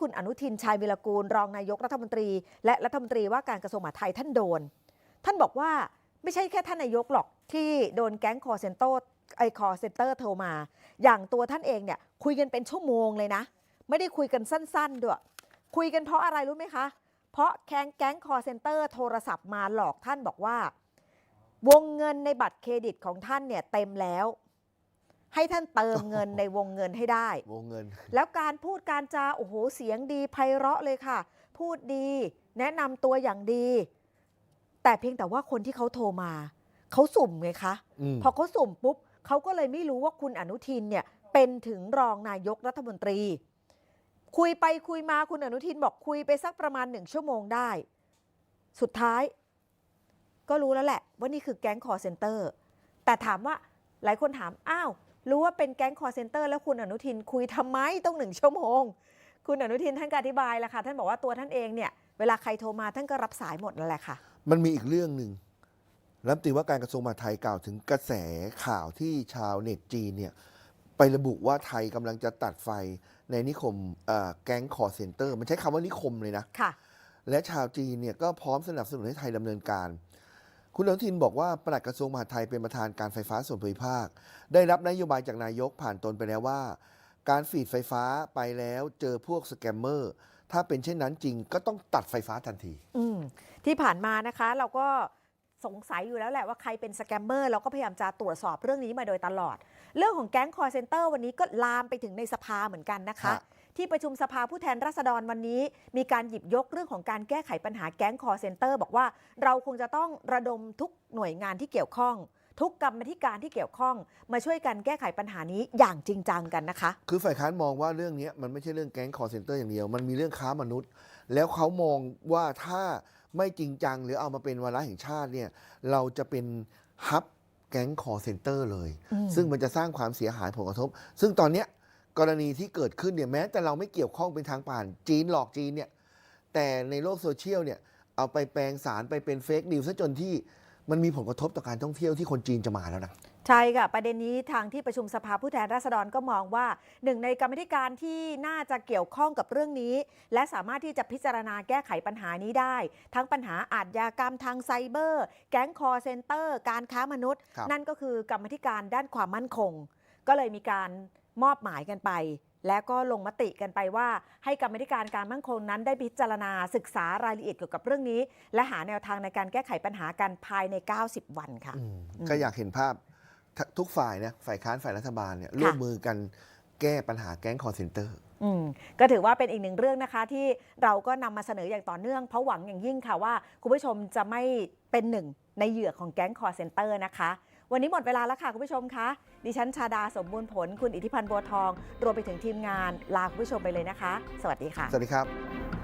คุณอนุทินชาญวิรกูล รองนายกรัฐมนตรี และรัฐมนตรีว่าการกระทรวงมหาดไทยท่านโดน ท่านบอกว่าไม่ใช่แค่ท่านนายกหรอกที่โดนแก๊งคอเซนเตอร์ไอคอเซนเตอร์โทรมา อย่างตัวท่านเองเนี่ยคุยกันเป็นชั่วโมงเลยนะ ไม่ได้คุยกันสั้นๆด้วยคุยกันเพราะอะไรรู้ไหมคะ เพราะแก๊งแก๊งคอเซนเตอร์โทรศัพท์มาหลอกท่านบอกว่า วงเงินในบัตรเครดิตของท่านเนี่ยเต็มแล้ว ให้ท่านเติมเงินในวงเงินให้ได้ วงเงิน แล้วการพูดการจาโอ้โหเสียงดีไพเราะเลยค่ะ พูดดีแนะนำตัวอย่างดี แต่เพียงแต่ว่าคนที่เขาโทรมา เขาสุ่มไงคะ อืม พอเขาสุ่มปุ๊บเขาก็เลยไม่รู้ว่าคุณอนุทินเนี่ยเป็นถึงรองนายกรัฐมนตรี คุยไปคุยมาคุณอนุทินบอกคุยไปสักประมาณหนึ่งชั่วโมงได้ สุดท้าย ก็รู้แล้วแหละ ว่านี่คือแก๊งคอร์เซนเตอร์ แต่ถามว่าหลายคนถาม อ้าว รู้ว่าเป็นแก๊งคอร์เซนเตอร์แล้วคุณอนุทินคุยทำไมต้องหนึ่งชั่วโมง คุณอนุทินท่านก็อธิบายแล้วค่ะ ท่านบอกว่าตัวท่านเองเนี่ยเวลาใครโทรมาท่านก็รับสายหมดนั่นแหละค่ะ มันมีอีกเรื่องหนึ่งรัฐมนตรีว่าการกระทรวงมหาดไทยกล่าวถึงกระแสข่าวที่ชาวเน็ตจีนเนี่ยไประบุว่าไทยกำลังจะตัดไฟในนิคมเอ่อแก๊งคอร์เซนเตอร์ มันใช้คำว่านิคมเลยนะค่ะและชาวจีนเนี่ยก็พร้อมสนับสนุนให้ไทยดำเนินการ คุณอนุทินบอกว่าปลัดกระทรวงมหาดไทยเป็นประธานการไฟฟ้าส่วนภูมิภาค ได้รับนโยบายจากนายกผ่านตนไปแล้วว่า การฟีดไฟฟ้าไปแล้วเจอพวกสแกมเมอร์ถ้าเป็นเช่นนั้นจริงก็ต้องตัดไฟฟ้าทันทีอืมที่ผ่านมานะคะเราก็สงสัยอยู่แล้วแหละว่าใครเป็นสแกมเมอร์เราก็พยายามจะตรวจสอบเรื่องนี้มาโดยตลอด เรื่องของแก๊งคอร์เซนเตอร์วันนี้ก็ลามไปถึงในสภาเหมือนกันนะคะฮะ ที่ประชุมสภาผู้แทนราษฎรวันนี้ มีการหยิบยกเรื่องของการแก้ไขปัญหาแก๊งคอร์เซนเตอร์บอกว่าเราคงจะต้องระดมทุกหน่วยงานที่เกี่ยวข้อง ทุกกรรมธิการที่เกี่ยวข้อง มาช่วยกันแก้ไขปัญหานี้อย่างจริงจังกันนะคะ คือฝ่ายค้านมองว่าเรื่องนี้มันไม่ใช่เรื่องแก๊งคอร์เซนเตอร์อย่างเดียว มันมีเรื่องค้ามนุษย์ แล้วเขามองว่าถ้าไม่จริงจังหรือเอามาเป็นวาระแห่งชาติเนี่ยเราจะเป็นฮับแก๊งคอร์เซนเตอร์เลยอืมซึ่งมันจะสร้างความเสียหายผลกระทบ ซึ่งตอนเนี้ย กรณีที่เกิดขึ้นเนี่ยแม้แต่เราไม่เกี่ยวข้องเป็นทางผ่านจีนหลอกจีนเนี่ยแต่ในโลกโซเชียลเนี่ยเอาไปแปลงสารไปเป็นเฟกนิวซะจนที่มันมีผลกระทบต่อการท่องเที่ยวที่คนจีนจะมาแล้วนะใช่ค่ะ ประเด็นนี้ทางที่ประชุมสภาผู้แทนราษฎรก็มองว่า หนึ่งในกรรมธิการที่น่าจะเกี่ยวข้องกับเรื่องนี้ และสามารถที่จะพิจารณาแก้ไขปัญหานี้ได้ ทั้งปัญหาอาชญากรรมทางไซเบอร์ แก๊งคอร์เซนเตอร์ การค้ามนุษย์ นั่นก็คือกรรมธิการด้านความมั่นคง ก็เลยมีการ มอบหมายกันไป และก็ลงมติกันไปว่า ให้กรรมธิการการมั่นคงนั้นได้พิจารณาศึกษารายละเอียดเกี่ยวกับเรื่องนี้ และหาแนวทางในการแก้ไขปัญหากันภายใน 90 วันค่ะอืมอืมก็อยากเห็นภาพททุกฝ่ายนะฝ่ายค้านฝ่ายรัฐบาลเนี่ยร่วมมือกันแก้ปัญหาแก๊งคอร์เซนเตอร์อืมก็ถือว่าเป็นอีกหนึ่งเรื่องนะคะ ที่เราก็นำมาเสนออย่างต่อเนื่อง เพราะหวังอย่างยิ่งค่ะว่า คุณผู้ชมจะไม่เป็นหนึ่งในเหยื่อของแก๊งคอร์เซนเตอร์นะคะ วันนี้หมดเวลาแล้วค่ะคุณผู้ชมคะ ดิฉันชาดาสมบูรณ์ผล คุณอิทธิพันธ์บัวทอง รวมไปถึงทีมงานลาคุณผู้ชมไปเลยนะคะ สวัสดีค่ะ สวัสดีครับ